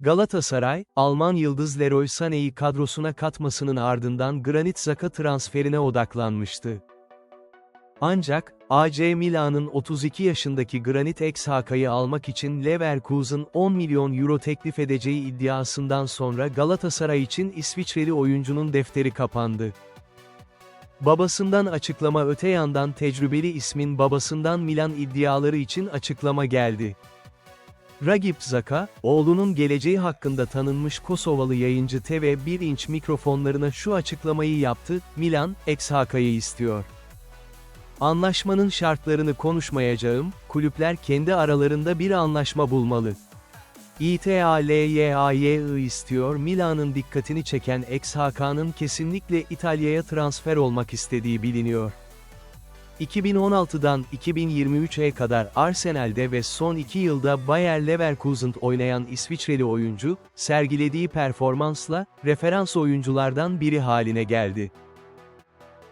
Galatasaray, Alman yıldız Leroy Sané'yi kadrosuna katmasının ardından Granit Xhaka transferine odaklanmıştı. Ancak, AC Milan'ın 32 yaşındaki Granit Xhaka'yı almak için Leverkusen 10 milyon euro teklif edeceği iddiasından sonra Galatasaray için İsviçreli oyuncunun defteri kapandı. Babasından açıklama öte yandan tecrübeli ismin babasından Milan iddiaları için açıklama geldi. Ragip Zaka, oğlunun geleceği hakkında tanınmış Kosovalı yayıncı TV1 inç mikrofonlarına şu açıklamayı yaptı, Milan, ex-Haka'yı istiyor. Anlaşmanın şartlarını konuşmayacağım, kulüpler kendi aralarında bir anlaşma bulmalı. İTALYAY istiyor Milan'ın dikkatini çeken ex-Hakan'ın kesinlikle İtalya'ya transfer olmak istediği biliniyor. 2016'dan 2023'e kadar Arsenal'de ve son iki yılda Bayer Leverkusen oynayan İsviçreli oyuncu, sergilediği performansla, referans oyunculardan biri haline geldi.